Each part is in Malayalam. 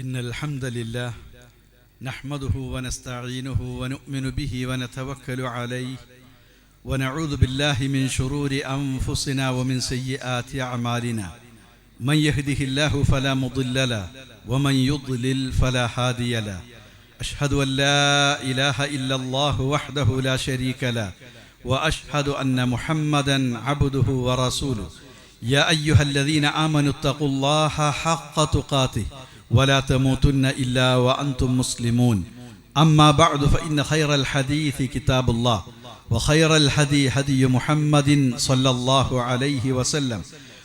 إن الحمد لله نحمده ونستعينه ونؤمن به ونتوكل عليه ونعوذ بالله من شرور أنفسنا ومن سيئات أعمالنا. من يهده الله فلا مضل له ومن يضلل فلا هادي له. أشهد أن لا إله إلا الله وحده لا شريك له وأشهد أن محمدا عبده ورسوله. يا أيها الذين آمنوا اتقوا الله حق تقاته ولا تموتن إلا وأنتم مسلمون. أما بعد فإن خير الحديث كتاب الله وخير الهدي هدي محمد صلى الله عليه وسلم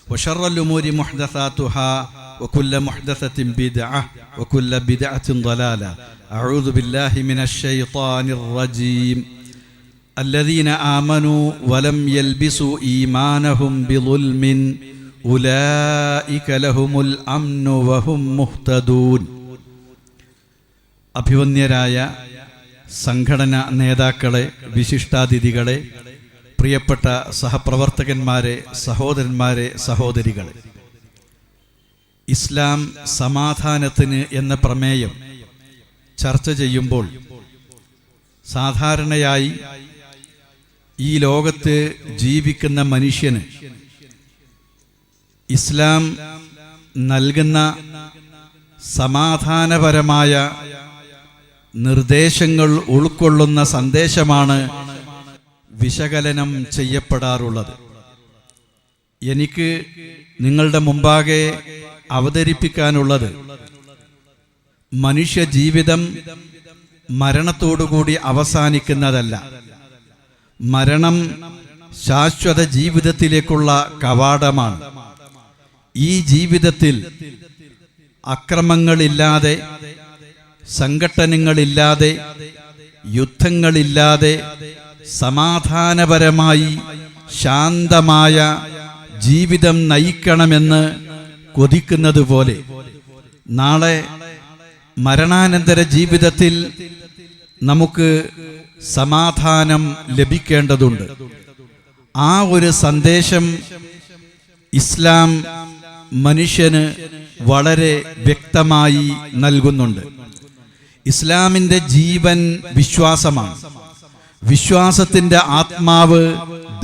وشر الأمور محدثاتها وكل محدثة بدعة وكل بدعة ضلالة. أعوذ بالله من الشيطان الرجيم. الذين آمنوا ولم يلبسوا إيمانهم بظلم അംനു മുഹ്തദൂൻ. അഭിവന്യരായ സംഘടന നേതാക്കളെ വിശിഷ്ടാതിഥികളെ പ്രിയപ്പെട്ട സഹപ്രവർത്തകന്മാരെ സഹോദരന്മാരെ സഹോദരികളെ. ഇസ്ലാം സമാധാനത്തിന് എന്ന പ്രമേയം ചർച്ച ചെയ്യുമ്പോൾ സാധാരണയായി ഈ ലോകത്ത് ജീവിക്കുന്ന മനുഷ്യന് ഇസ്ലാം നൽകുന്ന സമാധാനപരമായ നിർദ്ദേശങ്ങൾ ഉൾക്കൊള്ളുന്ന സന്ദേശമാണ് വിശകലനം ചെയ്യപ്പെടാറുള്ളത്. എനിക്ക് നിങ്ങളുടെ മുമ്പാകെ അവതരിപ്പിക്കാനുള്ളത് മനുഷ്യ ജീവിതം മരണത്തോടുകൂടി അവസാനിക്കുന്നതല്ല. മരണം ശാശ്വത ജീവിതത്തിലേക്കുള്ള കവാടമാണ്. ഈ ജീവിതത്തിൽ അക്രമങ്ങളില്ലാതെ സംഘട്ടനങ്ങളില്ലാതെ യുദ്ധങ്ങളില്ലാതെ സമാധാനപരമായി ശാന്തമായ ജീവിതം നയിക്കണമെന്ന് കൊതിക്കുന്നത് പോലെ നാളെ മരണാനന്തര ജീവിതത്തിൽ നമുക്ക് സമാധാനം ലഭിക്കേണ്ടതുണ്ട്. ആ ഒരു സന്ദേശം ഇസ്ലാം മനുഷ്യന് വളരെ വ്യക്തമായി നൽകുന്നുണ്ട്. ഇസ്ലാമിന്റെ ജീവൻ വിശ്വാസമാണ്. വിശ്വാസത്തിന്റെ ആത്മാവ്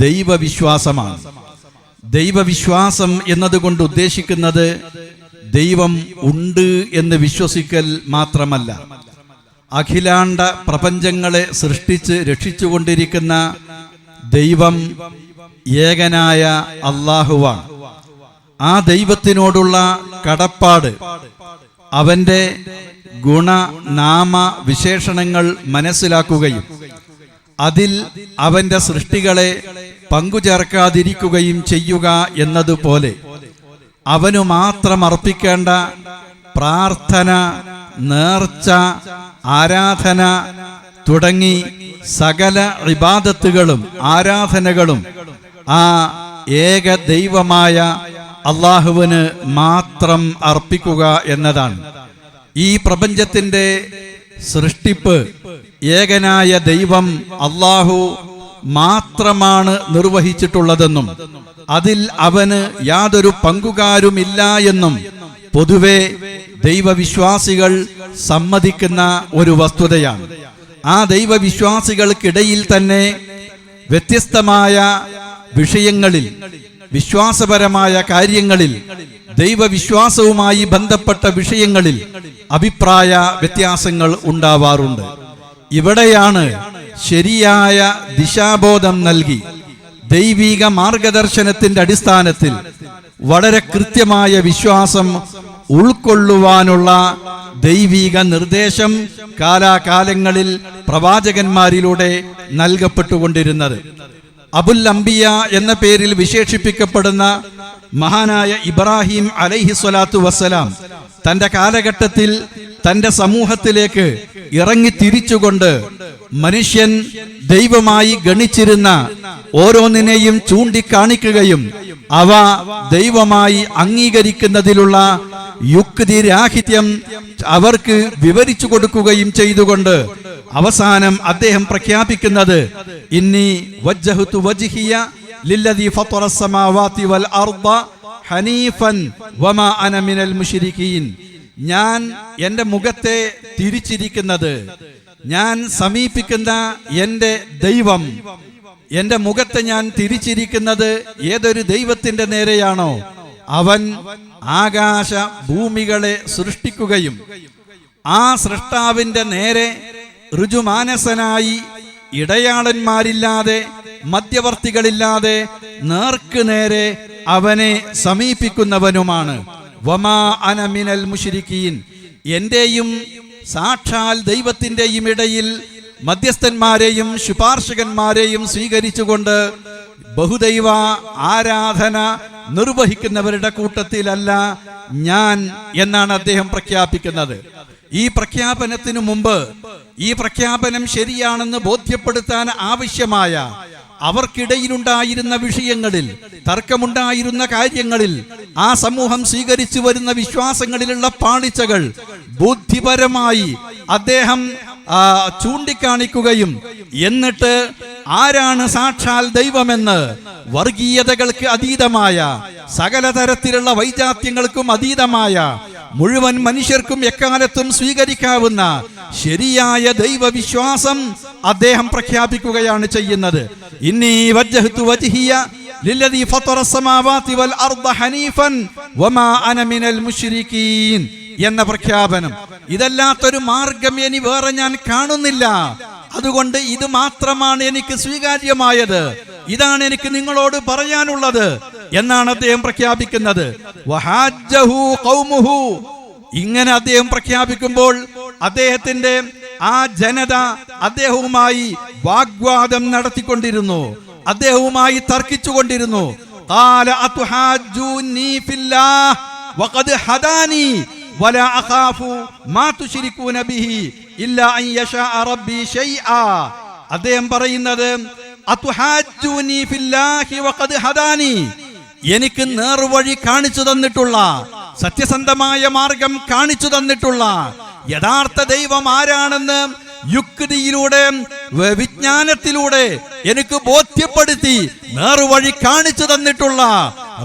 ദൈവവിശ്വാസമാണ്. ദൈവവിശ്വാസം എന്നതുകൊണ്ട് ഉദ്ദേശിക്കുന്നത് ദൈവം ഉണ്ട് എന്ന് വിശ്വസിക്കൽ മാത്രമല്ല. അഖിലാണ്ട പ്രപഞ്ചങ്ങളെ സൃഷ്ടിച്ച് രക്ഷിച്ചുകൊണ്ടിരിക്കുന്ന ദൈവം ഏകനായ അള്ളാഹുവാണ് ആ ദൈവത്തിനോടുള്ള കടപ്പാട് അവന്റെ ഗുണനാമ വിശേഷണങ്ങൾ മനസ്സിലാക്കുകയും അതിൽ അവന്റെ സൃഷ്ടികളെ പങ്കുചേർക്കാതിരിക്കുകയും ചെയ്യുക എന്നതുപോലെ അവനു മാത്രം അർപ്പിക്കേണ്ട പ്രാർത്ഥന നേർച്ച ആരാധന തുടങ്ങി സകല ഇബാദത്തുകളും ആരാധനകളും ആ ഏക ദൈവമായ അള്ളാഹുവിന് മാത്രം അർപ്പിക്കുക എന്നതാണ്. ഈ പ്രപഞ്ചത്തിന്റെ സൃഷ്ടിപ്പ് ഏകനായ ദൈവം അള്ളാഹു മാത്രമാണ് നിർവഹിച്ചിട്ടുള്ളതെന്നും അതിൽ അവന് യാതൊരു പങ്കുകാരുമില്ല എന്നും പൊതുവെ ദൈവവിശ്വാസികൾ സമ്മതിക്കുന്ന ഒരു വസ്തുതയാണ്. ആ ദൈവവിശ്വാസികൾക്കിടയിൽ തന്നെ വ്യത്യസ്തമായ വിഷയങ്ങളിൽ വിശ്വാസപരമായ കാര്യങ്ങളിൽ ദൈവവിശ്വാസവുമായി ബന്ധപ്പെട്ട വിഷയങ്ങളിൽ അഭിപ്രായ വ്യത്യാസങ്ങൾ ഉണ്ടാവാറുണ്ട്. ഇവിടെയാണ് ശരിയായ ദിശാബോധം നൽകി ദൈവിക മാർഗദർശനത്തിന്റെ അടിസ്ഥാനത്തിൽ വളരെ കൃത്യമായ വിശ്വാസം ഉൾക്കൊള്ളുവാനുള്ള ദൈവിക നിർദ്ദേശം കാലാകാലങ്ങളിൽ പ്രവാചകന്മാരിലൂടെ നൽകപ്പെട്ടുകൊണ്ടിരുന്നത്. അബുൽ അംബിയ എന്ന പേരിൽ വിശേഷിപ്പിക്കപ്പെടുന്ന മഹാനായ ഇബ്രാഹിം അലൈഹി സ്വലാത്തു വസ്സലാം തന്റെ കാലഘട്ടത്തിൽ തന്റെ സമൂഹത്തിലേക്ക് ഇറങ്ങി തിരിച്ചുകൊണ്ട് മനുഷ്യൻ ദൈവമായി ഗണിച്ചിരുന്ന ഓരോന്നിനെയും ചൂണ്ടിക്കാണിക്കുകയും അവ ദൈവമായി അംഗീകരിക്കുന്നതിലുള്ള യുക്തിരാഹിത്യം അവർക്ക് വിവരിച്ചു കൊടുക്കുകയും ചെയ്തുകൊണ്ട് അവസാനം അദ്ദേഹം പ്രഖ്യാപിക്കുന്നത് ഇന്നി വജ്ജഹുതു വജ്ഹിയ ലില്ലദി ഫത്തറ വൽ അർദ ഹനീഫൻ വമാ അന മിനൽ ഞാൻ എന്റെ മുഖത്തെ തിരിച്ചിരിക്കുന്നത് ഞാൻ സമീപിക്കുന്ന എന്റെ ദൈവം എന്റെ മുഖത്തെ ഞാൻ തിരിച്ചിരിക്കുന്നത് ഏതൊരു ദൈവത്തിന്റെ നേരെയാണോ? അവൻ ആകാശ ഭൂമികളെ സൃഷ്ടിക്കുകയും ആ സൃഷ്ടാവിന്റെ നേരെ ഋജുമാനസനായി ഇടയാളന്മാരില്ലാതെ മധ്യവർത്തികളില്ലാതെ നേർക്കു നേരെ അവനെ സമീപിക്കുന്നവനുമാണ്. വമാ അനമിനൽ മുഷിരിക്കീൻ എന്റെയും സാക്ഷാൽ ദൈവത്തിന്റെയും ഇടയിൽ മധ്യസ്ഥന്മാരെയും ശുപാർശകന്മാരെയും സ്വീകരിച്ചുകൊണ്ട് ബഹുദൈവ ആരാധന നിർവഹിക്കുന്നവരുടെ കൂട്ടത്തിലല്ല ഞാൻ എന്നാണ് അദ്ദേഹം പ്രഖ്യാപിക്കുന്നത്. ഈ പ്രഖ്യാപനത്തിനു മുമ്പ് ഈ പ്രഖ്യാപനം ശരിയാണെന്ന് ബോധ്യപ്പെടുത്താൻ ആവശ്യമായ അവർക്കിടയിലുണ്ടായിരുന്ന വിഷയങ്ങളിൽ തർക്കമുണ്ടായിരുന്ന കാര്യങ്ങളിൽ ആ സമൂഹം സ്വീകരിച്ചു വരുന്ന വിശ്വാസങ്ങളിലുള്ള പാളിച്ചകൾ ബുദ്ധിപരമായി അദ്ദേഹം ചൂണ്ടിക്കാണിക്കുകയും എന്നിട്ട് ആരാണ് സാക്ഷാൽ ദൈവമെന്ന് വർഗീയതകൾക്ക് അതീതമായ സകല തരത്തിലുള്ള വൈജാത്യങ്ങൾക്കും അതീതമായ മുഴുവൻ മനുഷ്യർക്കും എക്കാലത്തും സ്വീകരിക്കാവുന്ന ശരിയായ ദൈവവിശ്വാസം അദ്ദേഹം പ്രഖ്യാപിക്കുകയാണ് ചെയ്യുന്നത് ഇന്നീ വജ്ജഹ്തു വജ്ഹിയ ലില്ലദീ ഫത്തറ السماوات والأرض ഹനീഫൻ വമാ അന മിനൽ മുശ്രിക്കീൻ എന്ന പ്രഖ്യാപനം ഇതല്ലാത്തൊരു മാർഗം ഇനി വേറെ ഞാൻ കാണുന്നില്ല. അതുകൊണ്ട് ഇത് മാത്രമാണ് എനിക്ക് സ്വീകാര്യമായത്. ഇതാണ് എനിക്ക് നിങ്ങളോട് പറയാനുള്ളത് എന്നാണ് അദ്ദേഹം പ്രഖ്യാപിക്കുന്നത്. ഇങ്ങനെ അദ്ദേഹം പ്രഖ്യാപിക്കുമ്പോൾ അദ്ദേഹത്തിന്റെ ആ ജനത അദ്ദേഹവുമായി വാഗ്വാദം നടത്തിക്കൊണ്ടിരുന്നു. അദ്ദേഹവുമായി തർക്കിച്ചുകൊണ്ടിരുന്നു. قال أتحاجوني في الله وقد هداني ولا أخاف ما تشركون به إلا أن يشاء ربي شيئا അദ്ദേഹം പറയുന്നത് അത്തുഹാജൂനി ഫില്ലാഹി വഖദ് ഹദാനി എനിക്ക് നേർവഴി കാണിച്ചു തന്നിട്ടുള്ള സത്യസന്ധമായ മാർഗം കാണിച്ചു തന്നിട്ടുള്ള യഥാർത്ഥ ദൈവം ആരാണെന്ന് യുക്തിയിലൂടെ വിജ്ഞാനത്തിലൂടെ എനിക്ക് ബോധ്യപ്പെടുത്തി നേർവഴി കാണിച്ചു തന്നിട്ടുള്ള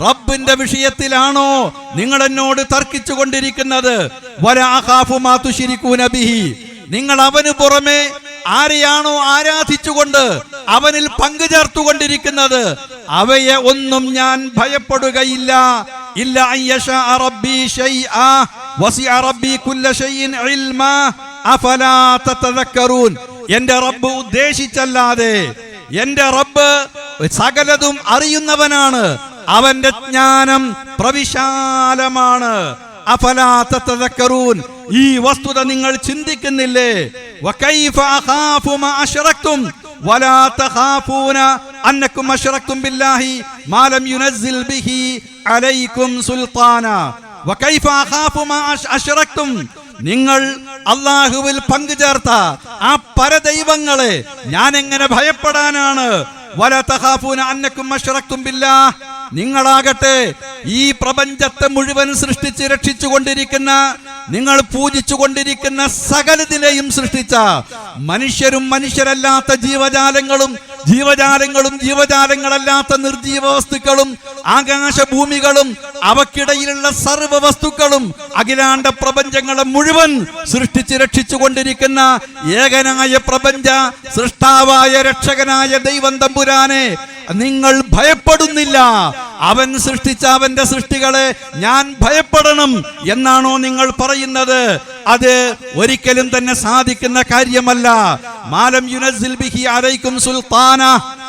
റബ്ബിന്റെ വിഷയത്തിലാണോ നിങ്ങൾ എന്നോട് തർക്കിച്ചു കൊണ്ടിരിക്കുന്നത് നിങ്ങൾ അവന് പുറമെ ആരെയാണോ ആരാധിച്ചുകൊണ്ട് അവനിൽ പങ്കു ചേർത്തുകൊണ്ടിരിക്കുന്നത് അവയെ ഒന്നും ഞാൻ ഭയപ്പെടുകയില്ല. ഇല്ല റബ്ബി റബ്ബി കുല്ല ഇൽമാ. എന്റെ റബ്ബ് ഉദ്ദേശിച്ചല്ലാതെ എന്റെ റബ്ബ് സകലതും അറിയുന്നവനാണ്. അവന്റെ ജ്ഞാനം പ്രവിശാലമാണ്. അഫലാ തതദക്കറൂൻ. ഈ വസ്തുത നിങ്ങൾ ചിന്തിക്കുന്നില്ലേ? അലൈക്കും സുൽത്താന. നിങ്ങൾ അള്ളാഹുവിൽ പങ്കുചേർത്ത ആ പരദൈവങ്ങളെ ഞാൻ എങ്ങനെ ഭയപ്പെടാനാണ്? വല തഹാഫൂന അന്നക്കും നിങ്ങളാകട്ടെ ഈ പ്രപഞ്ചത്തെ മുഴുവൻ സൃഷ്ടിച്ച് കൊണ്ടിരിക്കുന്ന നിങ്ങൾ പൂജിച്ചു കൊണ്ടിരിക്കുന്ന സകലതിനെയും സൃഷ്ടിച്ച മനുഷ്യരും മനുഷ്യരല്ലാത്ത ജീവജാലങ്ങളും ജീവജാലങ്ങളും ജീവജാലങ്ങളല്ലാത്ത നിർജീവ വസ്തുക്കളും ആകാശഭൂമികളും അവക്കിടയിലുള്ള സർവ വസ്തുക്കളും അഖിലാണ്ട പ്രപഞ്ചങ്ങളെ മുഴുവൻ സൃഷ്ടിച്ച് കൊണ്ടിരിക്കുന്ന ഏകനായ പ്രപഞ്ച സൃഷ്ടാവായ രക്ഷകനായ ദൈവം തമ്പുരാനെ നിങ്ങൾ ഭയപ്പെടുന്നില്ല. അവൻ സൃഷ്ടിച്ച അവന്റെ സൃഷ്ടികളെ ഞാൻ ഭയപ്പെടണം എന്നാണോ നിങ്ങൾ പറയുന്നത്. അത് ഒരിക്കലും തന്നെ സാധിക്കുന്ന കാര്യമല്ല. മാലം യുനസിൽ ബിഹി അലൈക്കും സുൽത്താന.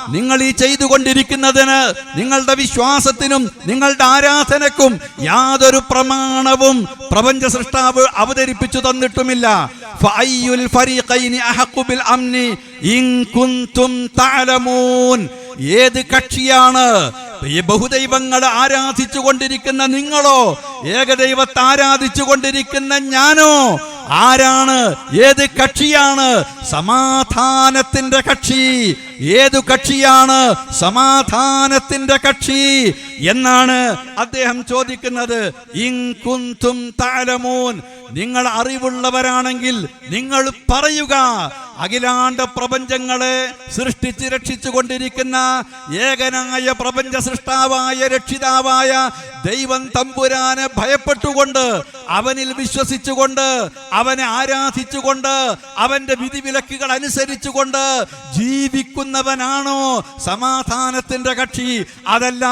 നിങ്ങൾ ഈ ചെയ്തുകൊണ്ടിരിക്കുന്നതിന് നിങ്ങളുടെ വിശ്വാസത്തിനും നിങ്ങളുടെ ആരാധനക്കും യാതൊരു പ്രമാണവും പ്രപഞ്ച സൃഷ്ടാവ് അവതരിപ്പിച്ചു തന്നിട്ടുമില്ല. ഏത് കക്ഷിയാണ്? ഈ ബഹുദൈവങ്ങളെ ആരാധിച്ചു കൊണ്ടിരിക്കുന്ന നിങ്ങളോ? ഏകദൈവത്തെ ആരാധിച്ചു കൊണ്ടിരിക്കുന്ന ഞാനോ? ആരാണ്? ഏത് കക്ഷിയാണ്? സമാധാനത്തിന്റെ കക്ഷി. ഏതു കക്ഷിയാണ്? സമാധാനത്തിന്റെ കക്ഷി. എന്നാണ് അദ്ദേഹം ചോദിക്കുന്നത്. ഇൻ കുന്തും തഅലമൂൻ. നിങ്ങൾ അറിവുള്ളവരാണെങ്കിൽ നിങ്ങൾ പറയുക. അഖിലാണ്ട പ്രപഞ്ചങ്ങളെ സൃഷ്ടിച്ച് രക്ഷിച്ചു കൊണ്ടിരിക്കുന്ന ഏകനായ പ്രപഞ്ച സൃഷ്ടാവായ രക്ഷിതാവായ ദൈവം തമ്പുരാനെ ഭയപ്പെട്ടുകൊണ്ട് അവനിൽ വിശ്വസിച്ചുകൊണ്ട് അവനെ ആരാധിച്ചുകൊണ്ട് അവന്റെ വിധിവിലക്കുകൾ അനുസരിച്ചുകൊണ്ട് ജീവിക്കുന്നവനാണോ സമാധാനത്തിന്റെ കക്ഷി? അതല്ല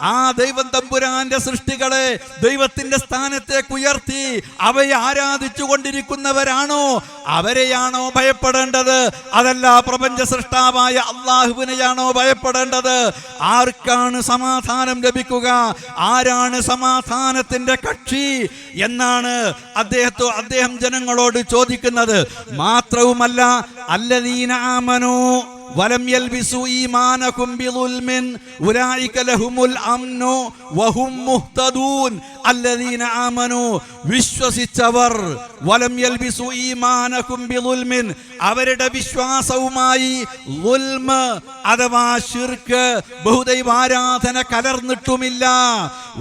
ആ ദൈവം തമ്പുരാന്റെ സൃഷ്ടികളെ ദൈവത്തിന്റെ സ്ഥാനത്തേക്ക് ഉയർത്തി അവയെ ആരാധിച്ചു കൊണ്ടിരിക്കുന്നവരാണോ അവരെയാണോ ഭയപ്പെടേണ്ടത്? അതല്ല പ്രപഞ്ച സൃഷ്ടാവായ അള്ളാഹുവിനെയാണോ ഭയപ്പെടേണ്ടത്? ആർക്കാണ് സമാധാനം ലഭിക്കുക? ആരാണ് സമാധാനത്തിന്റെ കക്ഷി? എന്നാണ് അദ്ദേഹത്തോ അദ്ദേഹം ജനങ്ങളോട് ചോദിക്കുന്നത്. മാത്രവുമല്ല അല്ലദീന വലം യൽബിസു ഈമാനകും ബിളുൽമിൻ ഉലൈക ലഹുമുൽ അംനു വഹും മുഹ്തദൂൻ അല്ലദീന ആമനു വിശ്വസിച്ചവർ വലം യൽബിസു ഈമാനകും ബിളുൽമിൻ അവരുടെ വിശ്വാസവുമായി ളുൽമ് അഥവാ ശിർക്ക് ബഹുദൈവ ആരാധന കലർന്നിട്ടുമില്ല.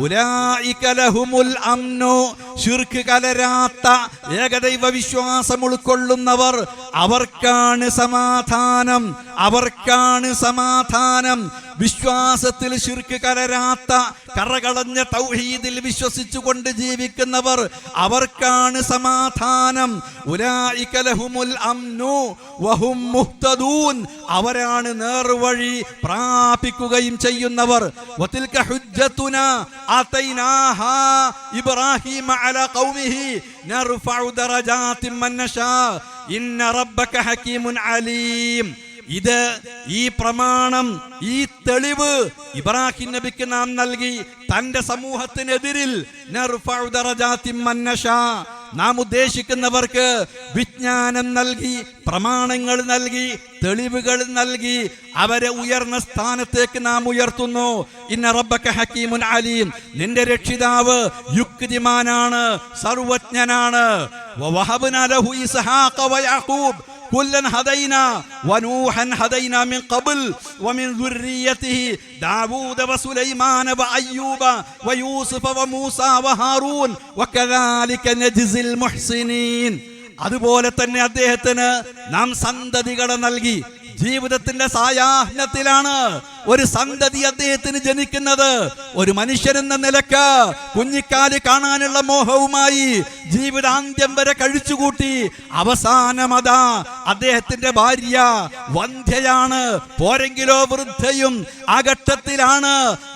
ഉലൈക ലഹുമുൽ അംനു ശിർക്ക് കലരാത്ത ഏകദൈവ വിശ്വാസം ഉൾക്കൊള്ളുന്നവർ അവർക്കാണ് സമാധാനം. അവർക്കാണ് സമാധാനം. വിശ്വാസത്തിൽ ശിർക്ക് കലരാത്ത കറകളഞ്ഞ തൗഹീദിൽ വിശ്വസിച്ചുകൊണ്ട് ജീവിക്കുന്നവർ അവർക്കാണ് സമാധാനം. അംനു വഹും മുഹ്തദൂൻ. അവരാണ് നേർവഴി പ്രാപിക്കുകയും ചെയ്യുന്നവർ. വതിൽക ഇബ്രാഹിമ അല ഖൗമിഹി നർഫഉ ഇന്ന റബ്ബക ഹകീമുൻ അലീം. ഇത് ഈ പ്രമാണം ഈ തെളിവ് ഇബ്രാഹിം നബിക്ക് നാം നൽകി തന്റെ സമൂഹത്തിനെതിരിൽ. നാം ഉദ്ദേശിക്കുന്നവർക്ക് വിജ്ഞാനം നൽകി പ്രമാണങ്ങൾ നൽകി തെളിവുകൾ നൽകി അവരെ ഉയർന്ന സ്ഥാനത്തേക്ക് നാം ഉയർത്തുന്നു. ഇന്ന റബ്ബക്ക ഹക്കീമുൻ അലീം. നിന്റെ രക്ഷിതാവ് യുക്തിമാനാണ് സർവജ്ഞനാണ്. ലഹു ഇസ്ഹാഖ വയാഖൂബ് കുല്ലൻ ഹദൈന വനൂഹൻ ഹദൈന മിൻ ഖബൽ വമിൻ ദുർരിയതിഹി ദാവൂദ വസുലൈമാന വഅയ്യൂബ വയൂസുഫ വമൂസ വഹാറൂൻ വകദാലിക നജ്സിൽ മുഹ്സിനീൻ അതുപോലെ തന്നെ അദ്ദേഹത്തിന് നാം സന്തതികളെ നൽകി. ജീവിതത്തിന്റെ സായാഹ്നത്തിലാണ് ഒരു സന്തതി അദ്ദേഹത്തിന് ജനിക്കുന്നത് ഒരു മനുഷ്യൻ എന്ന നിലയ്ക്ക് കുഞ്ഞിക്കാൽ കാണാനുള്ള മോഹവുമായി ജീവിതാന്ത്യം വരെ കഴിച്ചുകൂട്ടി അവസാനമതാ അദ്ദേഹത്തിന്റെ ഭാര്യ വന്ധ്യയാണ്. പോരെങ്കിലോ വൃദ്ധയും ആ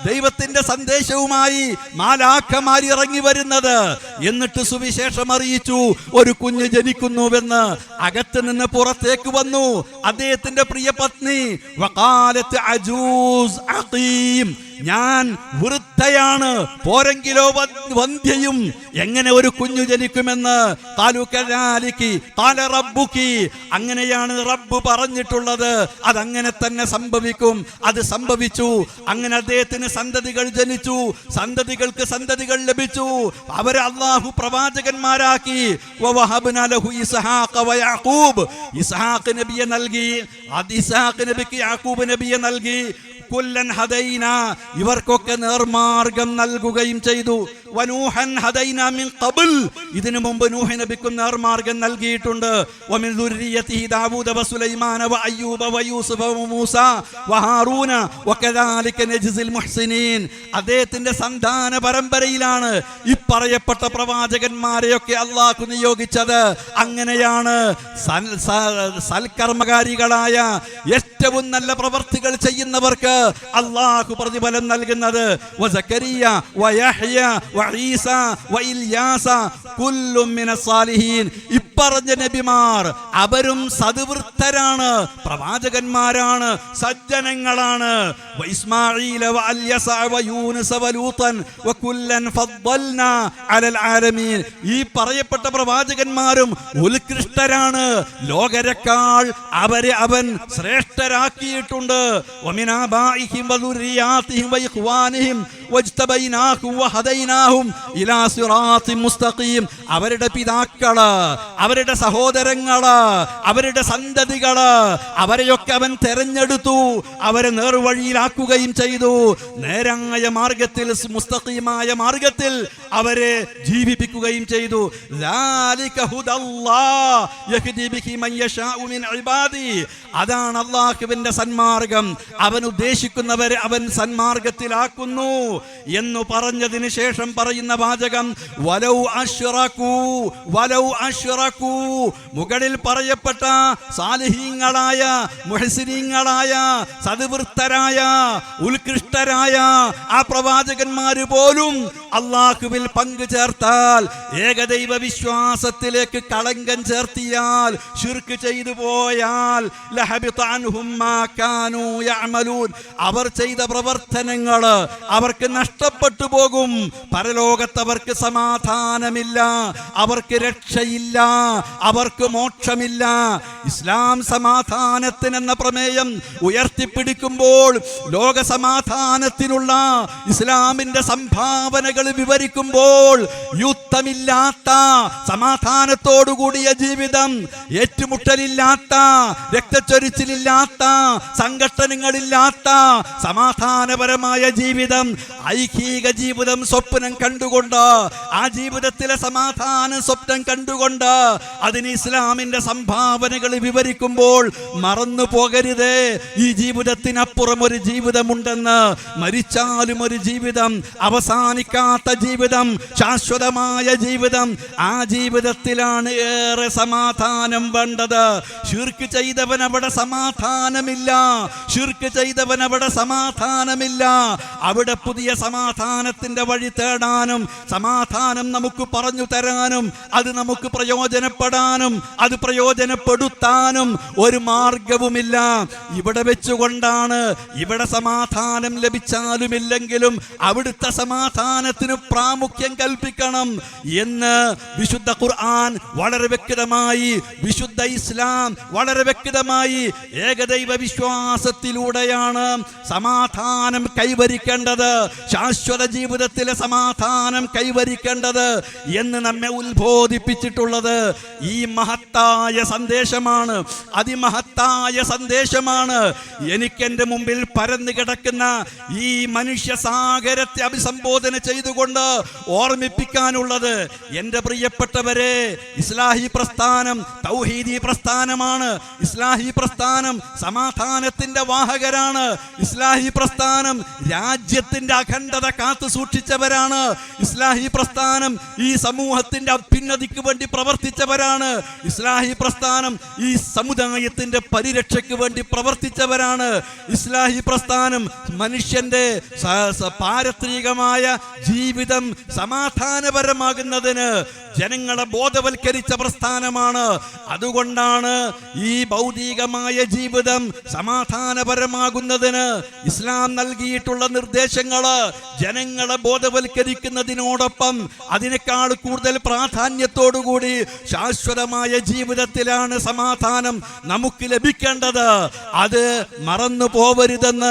ദൈവത്തിന്റെ സന്ദേശവുമായി മാലാഖമാരി ഇറങ്ങി വരുന്നത്. എന്നിട്ട് സുവിശേഷം അറിയിച്ചു ഒരു കുഞ്ഞ് ജനിക്കുന്നുവെന്ന് അകത്ത് നിന്ന് പുറത്തേക്ക് വന്നു. അദ്ദേഹത്തിന്റെ പ്രിയ പത്നി വകാലത്ത് عجوز عقيم ഞാൻ വൃദ്ധയാണ്. പോരെങ്കിലോ വന്ധ്യയും എങ്ങനെ ഒരു കുഞ്ഞു ജനിക്കുമെന്ന് കാലു താല റബ്ബുക്കി. അങ്ങനെയാണ് റബ്ബ് പറഞ്ഞിട്ടുള്ളത്. അതങ്ങനെ തന്നെ സംഭവിക്കും. അത് സംഭവിച്ചു. അങ്ങനെ അദ്ദേഹത്തിന് സന്തതികൾ ജനിച്ചു. സന്തതികൾക്ക് സന്തതികൾ ലഭിച്ചു. അവരെ അള്ളാഹു പ്രവാചകന്മാരാക്കി. ഇസ്ഹാഖ് നബിയെ നൽകി. അത് ഇസ്ഹാഖ് നബിക്ക് യാക്കൂബ് നബിയെ നൽകി. കുല്ലൻ ഹദൈന ഇവർക്കൊക്കെ നേർമാർഗം നൽകുകയും ചെയ്തു. വനൂഹൻ ഹദൈന മിൻ ഖബൽ ഇതിനു മുമ്പ് നൂഹ് നബിക്കും നേർമാർഗം നൽകിയിട്ടുണ്ട്. വമിൻ ദുർരിയതിഹി ദാവൂദ വസുലൈമാന വഅയ്യൂബ വയൂസുഫ വമൂസ വഹാറൂന വകദാലിക നജ്സിൽ മുഹ്സിനീൻ. അദ്ദേഹത്തിന്റെ സന്താന പരമ്പരയിലാണ് ഈ പറയപ്പെട്ട പ്രവാചകന്മാരെയൊക്കെ അള്ളാഹു നിയോഗിച്ചത്. അങ്ങനെയാണ് സൽ- സ- സൽക്കർമ്മകാരികളായ ഏറ്റവും നല്ല പ്രവർത്തികൾ ചെയ്യുന്നവർക്ക് അള്ളാഹു പ്രതിഫലം നൽകുന്നത്. ഇപ്പറഞ്ഞ നബിമാർ അവരും സദ്വൃത്തരാണ് പ്രവാചകന്മാരാണ് സജ്ജനങ്ങളാണ്. വഇസ്മാഈല واليسع ويونس ولوطا وكلا ഫദ്ദൽനാ അലൽ ആലമീൻ ഈ പറയപ്പെട്ട പ്രവാചകന്മാരും ഉത്കൃഷ്ടരാണ്. ലോകരെക്കാൾ അവരെ അവൻ ശ്രേഷ്ഠരാക്കിയിട്ടുണ്ട്. അവരുടെ പിതാക്കൾ അവരുടെ സഹോദരങ്ങൾ അവരുടെ സന്തതികൾ അവരെയൊക്കെ അവൻ തെരഞ്ഞെടുത്തു. അവരെ ആക്കുകയും ചെയ്തു. നേരങ്ങയ മാർഗത്തിൽ മുസ്തഖീമായ മാർഗത്തിൽ അവരെ ജീവിപ്പിക്കുകയും ചെയ്തു. അതാണ് അള്ളാഹുവിന്റെ സന്മാർഗം അവൻ ഉദ്ദേശിക്കുന്നവരെ അവൻ സന്മാർഗത്തിലാക്കുന്നു എന്ന് പറഞ്ഞതിന് ശേഷം പറയുന്ന വാചകം വലൗ അഷ്റക്കൂ വലൗ അഷ്റക്കൂ മുകളിൽ പറയപ്പെട്ട സാലിഹീങ്ങളായ മുഹസിനീങ്ങളായ സതിവൃത്തരായ ഉത്കൃഷ്ടരായ ആ പ്രവാചകന്മാര് പോലും അള്ളാഹുവിൽ പങ്കു ചേർത്താൽ ഏകദൈവ വിശ്വാസത്തിലേക്ക് കളങ്കം ചേർത്തിയാൽ ശിർക്ക് ചെയ്തു പോയാൽ. അവർ ചെയ്ത പ്രവർത്തനങ്ങൾ അവർക്ക് നഷ്ടപ്പെട്ടു പോകും പരലോകത്ത് അവർക്ക് സമാധാനമില്ല അവർക്ക് രക്ഷയില്ല അവർക്ക് മോക്ഷമില്ല ഇസ്ലാം സമാധാനത്തിനെന്ന പ്രമേയം ഉയർത്തിപ്പിടിക്കുമ്പോൾ ലോക സമാധാനത്തിനുള്ള ഇസ്ലാമിന്റെ സംഭാവനകൾ വിവരിക്കുമ്പോൾ യുദ്ധമില്ലാത്ത സമാധാനത്തോടുകൂടിയ ജീവിതം ഏറ്റുമുട്ടലില്ലാത്ത രക്തച്ചൊരിച്ചിലില്ലാത്ത സംഘട്ടനങ്ങളില്ലാത്ത സമാധാനപരമായ ജീവിതം ഐഹിക ജീവിതം സ്വപ്നം കണ്ടുകൊണ്ട് ആ ജീവിതത്തിലെ സമാധാന സ്വപ്നം കണ്ടുകൊണ്ട് അതിന് ഇസ്ലാമിന്റെ സംഭാവനകൾ വിവരിക്കുമ്പോൾ മറന്നു പോകരുത് ഈ ജീവിതത്തിനപ്പുറം ഒരു ജീവിതമുണ്ടെന്ന് മരിച്ചാലും ഒരു ജീവിതം അവസാനിക്കാത്ത ജീവിതം ശാശ്വതമായ ജീവിതം ആ ജീവിതത്തിലാണ് ഏറെ സമാധാനം വേണ്ടത്. ഷിർക്ക് ചെയ്തവൻ അവിടെ സമാധാനമില്ല. ഷിർക്ക് ചെയ്തവൻ അവിടെ സമാധാനമില്ല. അവിടെ പുതിയ സമാധാനത്തിന്റെ വഴി തേടാനും സമാധാനം നമുക്ക് പറഞ്ഞു തരാനും അത് നമുക്ക് പ്രയോജനപ്പെടാനും അത് പ്രയോജനപ്പെടുത്താനും ഒരു മാർഗവുമില്ല. ഇവിടെ വെച്ചുകൊണ്ടാണ് ഇവിടെ സമാധാനം ലഭിച്ചാലും ഇല്ലെങ്കിലും അവിടുത്തെ സമാധാനത്തിന് പ്രാമുഖ്യം കൽപ്പിക്കണം എന്ന് വിശുദ്ധ ഖുർആൻ വളരെ വ്യക്തമായി വിശുദ്ധ ഇസ്ലാം വളരെ വ്യക്തമായി ഏകദൈവ വിശ്വാസത്തിലൂടെയാണ് സമാധാനം കൈവരിക്കേണ്ടത് ശാശ്വത ജീവിതത്തിലെ സമാധാനം കൈവരിക്കേണ്ടത് എന്ന് നമ്മെ ഉത്ബോധിപ്പിച്ചിട്ടുള്ളത് ഈ മഹത്തായ സന്ദേശമാണ്. അതിമഹത്തായ സന്ദേശമാണ്. എനിക്കെന്റെ മുമ്പിൽ പരന്നു കിടക്കുന്ന ഈ മനുഷ്യ സാഗരത്തെ അഭിസംബോധന ചെയ്തുകൊണ്ട് ഓർമ്മിപ്പിക്കാനുള്ളത് എന്റെ പ്രിയപ്പെട്ടവരെ ഇസ്ലാഹി പ്രസ്ഥാനം തൗഹീദി പ്രസ്ഥാനമാണ്. ഇസ്ലാഹി പ്രസ്ഥാനം സമാധാനത്തിന്റെ വാഹകരാണ്. ഇസ്ലാഹി പ്രസ്ഥാനം രാജ്യത്തിന്റെ അഖണ്ഡത കാത്തു സൂക്ഷിച്ചവരാണ്. ഇസ്ലാഹി പ്രസ്ഥാനം ഈ സമൂഹത്തിന്റെ അഭ്യുന്നതിക്ക് വേണ്ടി പ്രവർത്തിച്ചവരാണ്. ഇസ്ലാഹി പ്രസ്ഥാനം ഈ സമുദായത്തിന്റെ പരിരക്ഷയ്ക്ക് വേണ്ടി പ്രവർത്തിച്ചവരാണ്. ഇസ്ലാഹി പ്രസ്ഥാനം മനുഷ്യന്റെ സ- സ- പാരത്രികമായ ജീവിതം സമാധാനപരമാകുന്നതിന് ജനങ്ങളെ ബോധവൽക്കരിച്ച പ്രസ്ഥാനമാണ്. അതുകൊണ്ടാണ് ഈ ഭൗതികമായ ജീവിതം സമാധാനപരമാകുന്നതിന് ഇസ്ലാം നൽകിയിട്ടുള്ള നിർദ്ദേശങ്ങൾ ജനങ്ങളെ ബോധവൽക്കരിക്കുന്നതിനോടൊപ്പം അതിനേക്കാൾ കൂടുതൽ പ്രാധാന്യത്തോടുകൂടി ശാശ്വതമായ ജീവിതത്തിലാണ് സമാധാനം നമുക്ക് ലഭിക്കേണ്ടത്. അത് മറന്നു പോവരുതെന്ന്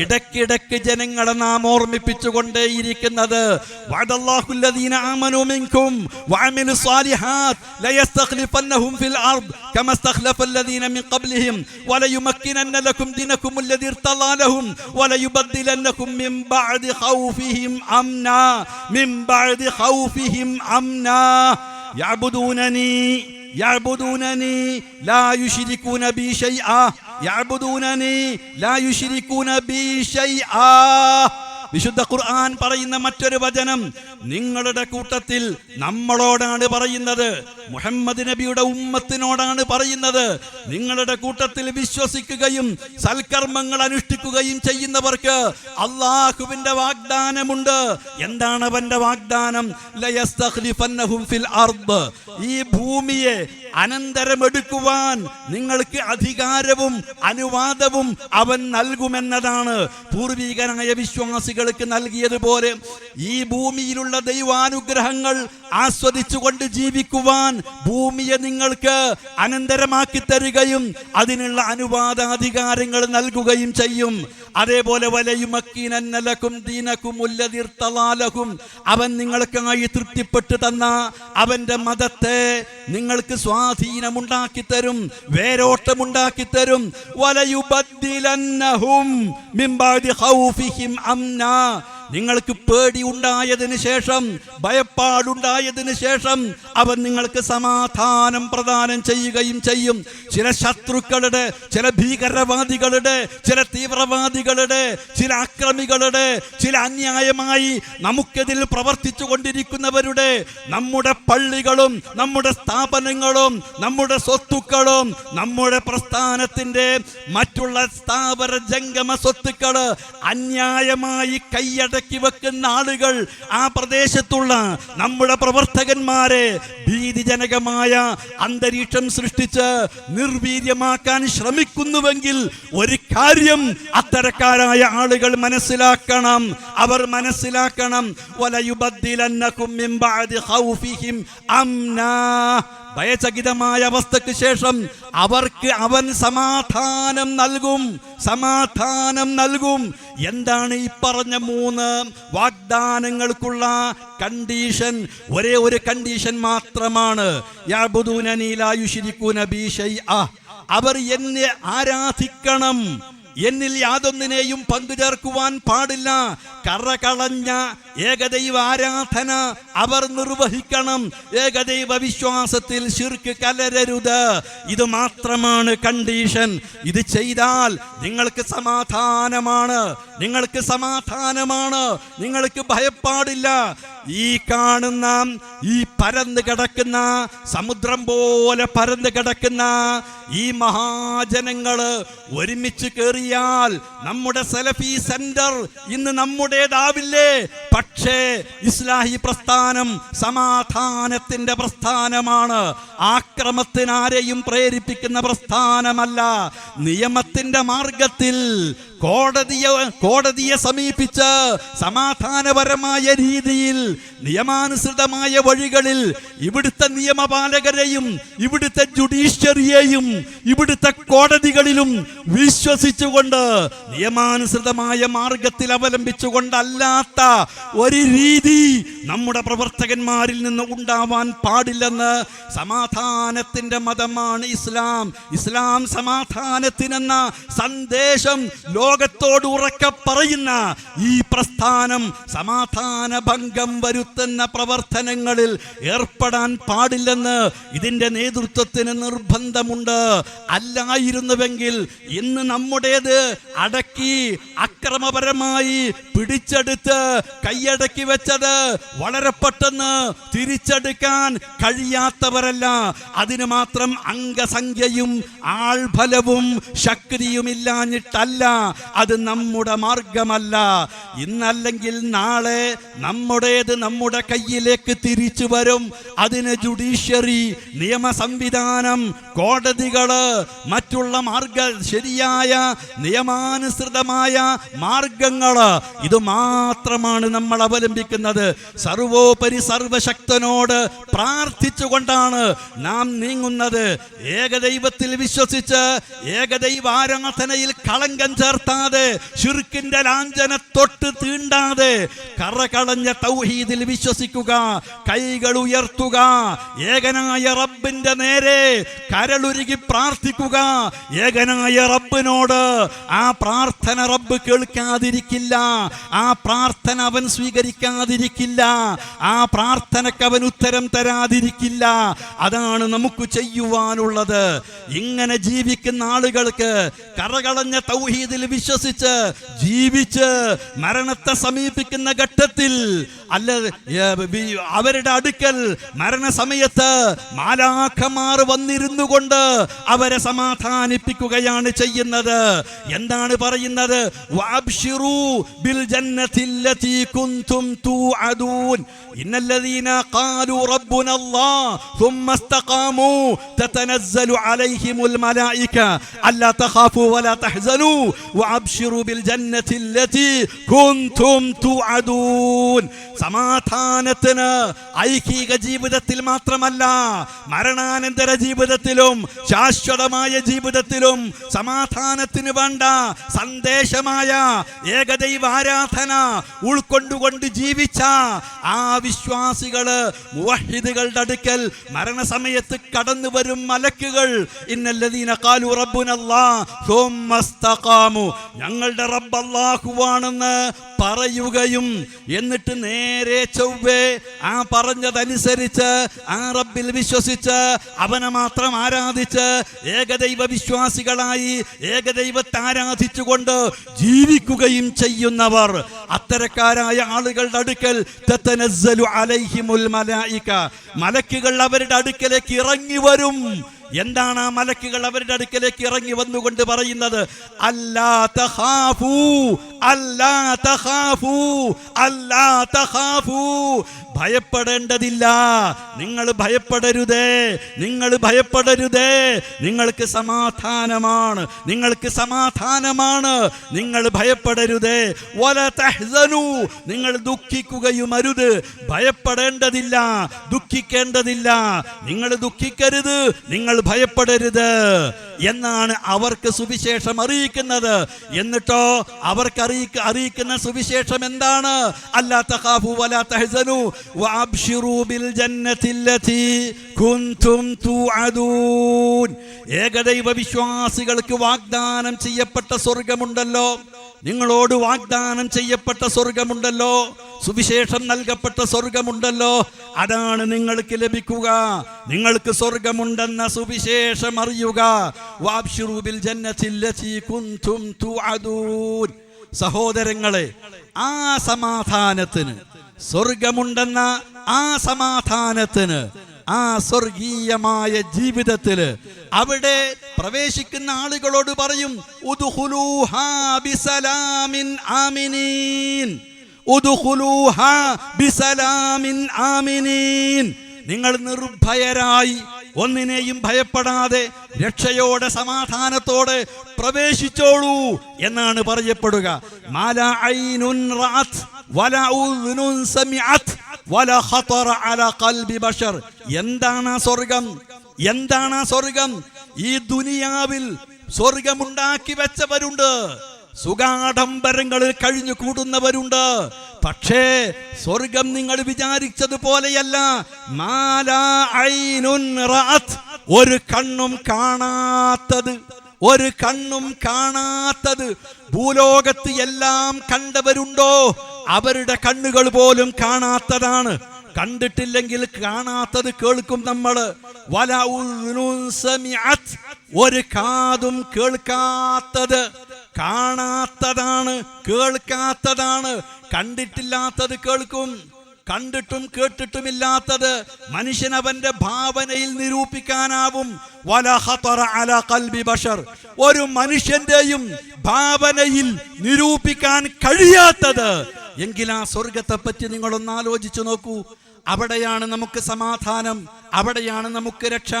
ഇടയ്ക്കിടയ്ക്ക് ജനങ്ങളെ നാം ഓർമ്മിപ്പിച്ചുകൊണ്ടേയിരിക്കുന്നത് വഅദല്ലാഹുല്ലദീന ആമനൂ മിൻകും വഅമിലു സ്വാലിഹാത്ത് ലയസ്തഖ്ലിഫന്നഹും ഫിൽ അർദ് കമ استخلف الذين من قبلهم وليمكنن لكم دينكم الذي ارتضى لهم وليبدلنكم من بعد خوفهم امنا من بعد خوفهم امنا يعبدونني يعبدونني لا يشركون بي شيئا يعبدونني لا يشركون بي شيئا വിശുദ്ധ ഖുർആൻ പറയുന്ന മറ്റൊരു വചനം നിങ്ങളുടെ കൂട്ടത്തിൽ നമ്മളോടാണ് പറയുന്നത്. മുഹമ്മദ് നബിയുടെ ഉമ്മത്തിനോടാണ് പറയുന്നത്. നിങ്ങളുടെ കൂട്ടത്തിൽ വിശ്വസിക്കുകയും സൽക്കർമ്മങ്ങൾ അനുഷ്ഠിക്കുകയും ചെയ്യുന്നവർക്ക് അള്ളാഹുവിന്റെ വാഗ്ദാനമുണ്ട്. എന്താണ് അവന്റെ വാഗ്ദാനം? ഫിൽ അർദ്. ഈ ഭൂമിയെ അനന്തരം എടുക്കുവാൻ നിങ്ങൾക്ക് അധികാരവും അനുവാദവും അവൻ നൽകുമെന്നതാണ് പൂർവികനായ വിശ്വാസികൾക്ക് നൽകിയതുപോലെ ഈ ഭൂമിയിലുള്ള ദൈവാനുഗ്രഹങ്ങൾ ആസ്വദിച്ചുകൊണ്ട് ജീവിക്കുവാൻ ഭൂമിയെ നിങ്ങൾക്ക് അനന്തരമാക്കി തരികയും അതിനുള്ള അനുവാദാധികാരങ്ങൾ നൽകുകയും ചെയ്യും. അതേപോലെ അവൻ നിങ്ങൾക്കായി തൃപ്തിപ്പെട്ട് തന്ന അവന്റെ മതത്തെ നിങ്ങൾക്ക് സ്വാധീനമുണ്ടാക്കി തരും വേരോട്ടമുണ്ടാക്കി തരും വലയുബദ്ദിലന്നഹും നിങ്ങൾക്ക് പേടി ഉണ്ടായതിനു ശേഷം ഭയപ്പാടുണ്ടായതിനു ശേഷം അവൻ നിങ്ങൾക്ക് സമാധാനം പ്രദാനം ചെയ്യുകയും ചെയ്യും. ചില ശത്രുക്കളുടെ ചില ഭീകരവാദികളുടെ ചില തീവ്രവാദികളുടെ ചില അക്രമികളുടെ ചില അന്യായമായി നമുക്കെതിൽ പ്രവർത്തിച്ചു കൊണ്ടിരിക്കുന്നവരുടെ നമ്മുടെ പള്ളികളും നമ്മുടെ സ്ഥാപനങ്ങളും നമ്മുടെ സ്വത്തുക്കളും നമ്മുടെ പ്രസ്ഥാനത്തിന്റെ മറ്റുള്ള സ്ഥാപന ജംഗമ സ്വത്തുക്കൾ അന്യായമായി കൈയടക്കി വെക്കുന്ന ആളുകൾ ആ പ്രദേശത്തുള്ള നമ്മുടെ പ്രവർത്തകന്മാരെ ഭീതിജനകമായ അന്തരീക്ഷം സൃഷ്ടിച്ച് നിർവീര്യമാക്കാൻ ശ്രമിക്കുന്നുവെങ്കിൽ ഒരു കാര്യം അത്തരക്കാരായ ആളുകൾ മനസ്സിലാക്കണം. അവർ മനസ്സിലാക്കണം. ഭയചകിതമായ അവസ്ഥയ്ക്ക് ശേഷം അവർക്ക് അവൻ സമാധാനം നൽകും സമാധാനം നൽകും. എന്താണ് ഈ പറഞ്ഞ മൂന്ന് വാഗ്ദാനങ്ങൾക്കുള്ള കണ്ടീഷൻ ഒരേ ഒരു കണ്ടീഷൻ മാത്രമാണ്. അവർ എന്നെ ആരാധിക്കണം. എന്നിൽ യാതൊന്നിനെയും പങ്കുചേർക്കുവാൻ പാടില്ല. കറകളഞ്ഞ ഏകദൈവ ആരാധന അവർ നിർവഹിക്കണം. ഏകദൈവ വിശ്വാസത്തിൽ ശിർക്ക് കലരരുത്. ഇത് മാത്രമാണ് കണ്ടീഷൻ. ഇത് ചെയ്താൽ നിങ്ങൾക്ക് സമാധാനമാണ്. നിങ്ങൾക്ക് സമാധാനമാണ്. നിങ്ങൾക്ക് ഭയപ്പാടില്ല. ഈ കാണുന്ന ഈ പരന്ന് കിടക്കുന്ന സമുദ്രം പോലെ പരന്ന് കിടക്കുന്ന ഈ മഹാജനങ്ങൾ ഒരുമിച്ച് കയറിയാൽ നമ്മുടെ സെലഫി സെന്റർ ഇന്ന് നമ്മുടേതാവില്ലേ? പക്ഷേ ഇസ്ലാഹി പ്രസ്ഥാനം സമാധാനത്തിന്റെ പ്രസ്ഥാനമാണ്. ആക്രമത്തിനാരെയും പ്രേരിപ്പിക്കുന്ന പ്രസ്ഥാനമല്ല. നിയമത്തിന്റെ മാർഗത്തിൽ കോടതിയെ കോടതിയെ സമീപിച്ച് സമാധാനപരമായ രീതിയിൽ നിയമാനുസൃതമായ വഴികളിൽ ഇവിടുത്തെ നിയമപാലകരെയും ഇവിടുത്തെ ജുഡീഷ്യറിയെയും ഇവിടുത്തെ കോടതികളിലും വിശ്വസിച്ചുകൊണ്ട് നിയമാനുസൃതമായ മാർഗത്തിൽ അവലംബിച്ചുകൊണ്ടല്ലാത്ത ഒരു രീതി നമ്മുടെ പ്രവർത്തകന്മാരിൽ നിന്ന് ഉണ്ടാവാൻ പാടില്ലെന്ന് സമാധാനത്തിന്റെ മതമാണ് ഇസ്ലാം. ഇസ്ലാം സമാധാനത്തിനെന്ന സന്ദേശം ലോകത്തോട് ഉറക്കെ പറയുന്ന ഈ പ്രസ്ഥാനം സമാധാന ഭംഗം വരുത്തുന്ന പ്രവർത്തനങ്ങളിൽ ഏർപ്പെടാൻ പാടില്ലെന്ന് ഇതിന്റെ നേതൃത്വത്തിന് നിർബന്ധമുണ്ട്. അല്ലായിരുന്നുവെങ്കിൽ ഇന്ന് നമ്മുടേത് അടക്കി അക്രമപരമായി പിടിച്ചെടുത്ത് കൈയടക്കി വെച്ചത് വളരെ പെട്ടെന്ന് തിരിച്ചെടുക്കാൻ കഴിയാത്തവരല്ല. അതിന് മാത്രം അംഗസംഖ്യയും ആൾഫലവും ശക്തിയുമില്ലാഞ്ഞിട്ടല്ല. അത് നമ്മുടെ മാർഗമല്ല. ഇന്നല്ലെങ്കിൽ നാളെ നമ്മുടേത് നമ്മുടെ കയ്യിലേക്ക് തിരിച്ചു വരും. അതിന് ജുഡീഷ്യറി നിയമ സംവിധാനം കോടതികൾ മറ്റുള്ള മാർഗ ശരിയായ നിയമാനുസൃതമായ മാർഗങ്ങൾ. ഇത് മാത്രമാണ് നമ്മൾ അവലംബിക്കുന്നത്. സർവോപരി സർവശക്തനോട് പ്രാർത്ഥിച്ചുകൊണ്ടാണ് നാം നീങ്ങുന്നത്. ഏകദൈവത്തിൽ വിശ്വസിച്ച് ഏകദൈവാരാധനയിൽ കളങ്കം കളങ്കം ചേർത്താതെ ശുരുക്കിന്റെ ലാഞ്ചന തൊട്ട് തീണ്ടാതെ കറകളഞ്ഞ തൗഹീദിൽ വിശ്വസിക്കുക കൈകൾ ഉയർത്തുക ഏകനായ റബ്ബിന്റെ നേരെ കരളുരുകി പ്രാർത്ഥിക്കുക. ഏകനായ റബ്ബിനോട് ആ പ്രാർത്ഥന റബ്ബ് കേൾക്കാതിരിക്കില്ല ആ പ്രാർത്ഥന അവൻ സ്വീകരിക്കാതിരിക്കില്ല ആ പ്രാർത്ഥനക്ക് അവൻ ഉത്തരം തരാതിരിക്കില്ല. അതാണ് നമുക്ക് ചെയ്യുവാനുള്ളത്. ഇങ്ങനെ ജീവിക്കുന്ന ആളുകൾക്ക് കറകളഞ്ഞ തൗഹീദിൽ വിശ്വസിച്ച് ജീവിച്ച് മരണത്തെ സമീപിക്കുന്ന ഘട്ടത്തിൽ അല്ല ഏ, വി- അവരുടെ അടുക്കൽ മരണസമയത്ത് മാലാഖമാർ വന്നിരുന്നു കൊണ്ട് അവരെ സമാധാനിപ്പിക്കുകയാണ് ചെയ്യുന്നത് എന്താണ് പറയുന്നത് വഅബ്ശിറൂ ബിൽ ജന്നത്തില്ലതി കുൻതും തൂഅദൂൻ ഇന്നല്ലദീന ഖാലു റബ്ബുന അല്ലാഹ് ثم استقاموا تتنزل عليهم الملائكة ألا تخافوا ولا تحزنوا വഅബ്ശിറു ബിൽ ജന്നത്തി അല്ലതി കുൻതും തുഅദൂൻ സമാധാനത്തിന് ഐഹിക ജീവിതത്തിൽ മാത്രമല്ല മരണാനന്തര ജീവിതത്തിലും ശാശ്വതമായ ജീവിതത്തിലും സമാധാനത്തിന് വേണ്ട സന്ദേശമായ ഏകദൈവ ആരാധന ഉൾക്കൊണ്ടുകൊണ്ട് ജീവിച്ച ആ വിശ്വാസികള് മുവഹിദുകളുടെ അടുക്കൽ മരണസമയത്ത് കടന്നു വരും മലക്കുകൾ ഇന്നല്ലദീന ഖാലു റബ്ബുനല്ലാ സുമ്മ ഇസ്തഖാമു ഞങ്ങളുടെ റബ്ബ് അല്ലാഹുവാണെന്ന് പറയുകയും എന്നിട്ട് നേരെ ചൊവ്വേ ആ പറഞ്ഞതനുസരിച്ച് ആ റബ്ബിൽ വിശ്വസിച്ച് അവനെ മാത്രം ആരാധിച്ച് ഏകദൈവ വിശ്വാസികളായി ഏകദൈവത്തെ ആരാധിച്ചുകൊണ്ട് ജീവിക്കുകയും ചെയ്യുന്നവർ. അത്തരക്കാരായ ആളുകളുടെ അടുക്കൽ മലക്കുകൾ അവരുടെ അടുക്കലേക്ക് ഇറങ്ങി വരും. എന്താണ് ആ മലക്കുകൾ അവരുടെ അടുക്കലേക്ക് ഇറങ്ങി വന്നുകൊണ്ട് പറയുന്നത്? അല്ലാ അല്ലാ അല്ലാ ഭയപ്പെടേണ്ടതില്ല. നിങ്ങൾ ഭയപ്പെടരുതേ. നിങ്ങൾ ഭയപ്പെടരുതേ. നിങ്ങൾക്ക് സമാധാനമാണ്. നിങ്ങൾക്ക് സമാധാനമാണ്. നിങ്ങൾ ഭയപ്പെടരുതേ. വല തഹ്സനു നിങ്ങൾ ദുഃഖിക്കുകയും അരുത്. ഭയപ്പെടേണ്ടതില്ല. ദുഃഖിക്കേണ്ടതില്ല. നിങ്ങൾ ദുഃഖിക്കരുത്. നിങ്ങൾ ഭയപ്പെടരുത് എന്നാണ് അവർക്ക് സുവിശേഷം അറിയിക്കുന്നത്. എന്നിട്ടോ അവർക്ക് അറിയിക്ക അറിയിക്കുന്ന സുവിശേഷം എന്താണ്? ഏകദൈവ വിശ്വാസികൾക്ക് വാഗ്ദാനം ചെയ്യപ്പെട്ട സ്വർഗമുണ്ടല്ലോ. നിങ്ങളോട് വാഗ്ദാനം ചെയ്യപ്പെട്ട സ്വർഗമുണ്ടല്ലോ. സുവിശേഷം നൽകപ്പെട്ട സ്വർഗമുണ്ടല്ലോ. അതാണ് നിങ്ങൾക്ക് ലഭിക്കുക. നിങ്ങൾക്ക് സ്വർഗമുണ്ടെന്ന സുവിശേഷം അറിയുക. സഹോദരങ്ങളെ ആ സമാധാനത്തിന് സ്വർഗമുണ്ടെന്ന ആ സമാധാനത്തിന് ആ സ്വർഗീയമായ ജീവിതത്തിൽ അവിടെ പ്രവേശിക്കുന്ന ആളുകളോട് പറയും നിങ്ങൾ നിർഭയരായി. ഒന്നിനെയും ഭയപ്പെടാതെ രക്ഷയോടെ സമാധാനത്തോടെ പ്രവേശിച്ചോളൂ എന്നാണ് പറയപ്പെടുക. അല ഖൽബി എന്താണ് ആ സ്വർഗം? എന്താണ് ആ സ്വർഗം? ഈ ദുനിയാവിൽ സ്വർഗമുണ്ടാക്കി വെച്ചവരുണ്ട്. സുഖാഡംബരങ്ങളിൽ കഴിഞ്ഞു കൂടുന്നവരുണ്ട്. പക്ഷേ സ്വർഗം നിങ്ങൾ വിചാരിച്ചതുപോലെയല്ല. ഒരു കണ്ണും കാണാത്തത് ഒരു കണ്ണും കാണാത്തത്. ഭൂലോകത്ത് എല്ലാം കണ്ടവരുണ്ടോ? അവരുടെ കണ്ണുകൾ പോലും കാണാത്തതാണ്. കണ്ടിട്ടില്ലെങ്കിൽ കാണാത്തത് കേൾക്കും നമ്മൾ. ഒരു കാതും കേൾക്കാത്തത്. കാണാത്തതാണ് കേൾക്കാത്തതാണ്. കണ്ടിട്ടില്ലാത്തത് കേൾക്കും കണ്ടിട്ടും കേട്ടിട്ടുമില്ലാത്തത് മനുഷ്യൻ അവന്റെ ഭാവനയിൽ നിരൂപിക്കാനാവും. ബഷർ. ഒരു മനുഷ്യന്റെയും ഭാവനയിൽ നിരൂപിക്കാൻ കഴിയാത്തത്. എങ്കിൽ ആ സ്വർഗത്തെ പറ്റി നിങ്ങളൊന്ന് ആലോചിച്ചു നോക്കൂ. അവിടെയാണ് നമുക്ക് സമാധാനം. അവിടെയാണ് നമുക്ക് രക്ഷ.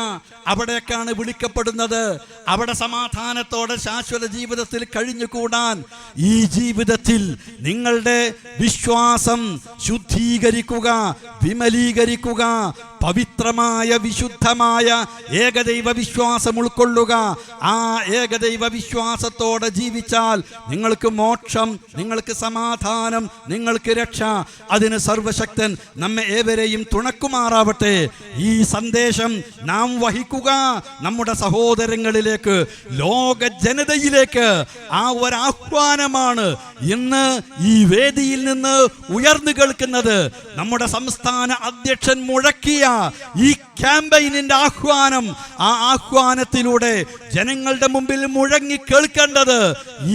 അവിടേക്കാണ് വിളിക്കപ്പെടുന്നത്. അവിടെ സമാധാനത്തോടെ ശാശ്വത ജീവിതത്തിൽ കഴിഞ്ഞുകൂടാൻ. ഈ ജീവിതത്തിൽ നിങ്ങളുടെ വിശ്വാസം ശുദ്ധീകരിക്കുക വിമലീകരിക്കുക പവിത്രമായ വിശുദ്ധമായ ഏകദൈവ വിശ്വാസം ഉൾക്കൊള്ളുക. ആ ഏകദൈവ വിശ്വാസത്തോടെ ജീവിച്ചാൽ നിങ്ങൾക്ക് മോക്ഷം നിങ്ങൾക്ക് സമാധാനം നിങ്ങൾക്ക് രക്ഷ. അതിന് സർവശക്തൻ നമ്മെ ഏവരെയും തുണക്കുമാറാവട്ടെ. ഈ സന്ദേശം നാം വഹിക്കുക നമ്മുടെ സഹോദരങ്ങളിലേക്ക് ലോക ജനതയിലേക്ക് ആ ഒരാഹ്വാനമാണ് ഇന്ന് ഈ വേദിയിൽ നിന്ന് ഉയർന്നു കേൾക്കുന്നത്. നമ്മുടെ സംസ്ഥാന അധ്യക്ഷൻ മുഴക്കിയ ഈ ക്യാമ്പയിനിന്റെ ആഹ്വാനം ആ ആഹ്വാനത്തിലൂടെ ജനങ്ങളുടെ മുമ്പിൽ മുഴങ്ങി കേൾക്കേണ്ടത്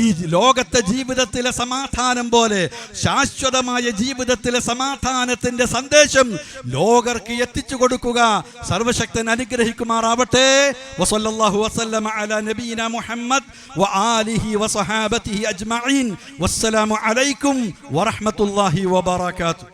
ഈ ലോകത്തെ ജീവിതത്തിലെ സമാധാനം പോലെ ശാശ്വതമായ ജീവിതത്തിലെ സമാധാനത്തിന്റെ സന്ദേശം ലോകർക്ക് എത്തിച്ചു കൊടുക്കുക. സർവശക്തൻ അനുഗ്രഹിക്കുമാറാവട്ടെ. വസല്ലല്ലാഹു വസല്ലമ അലാ നബീന മുഹമ്മദ് വആലിഹി വസഹാബത്തിഹി അജ്മഈൻ. വസ്സലാമു അലൈക്കും വറഹ്മത്തുള്ളാഹി വബറകാതുഹു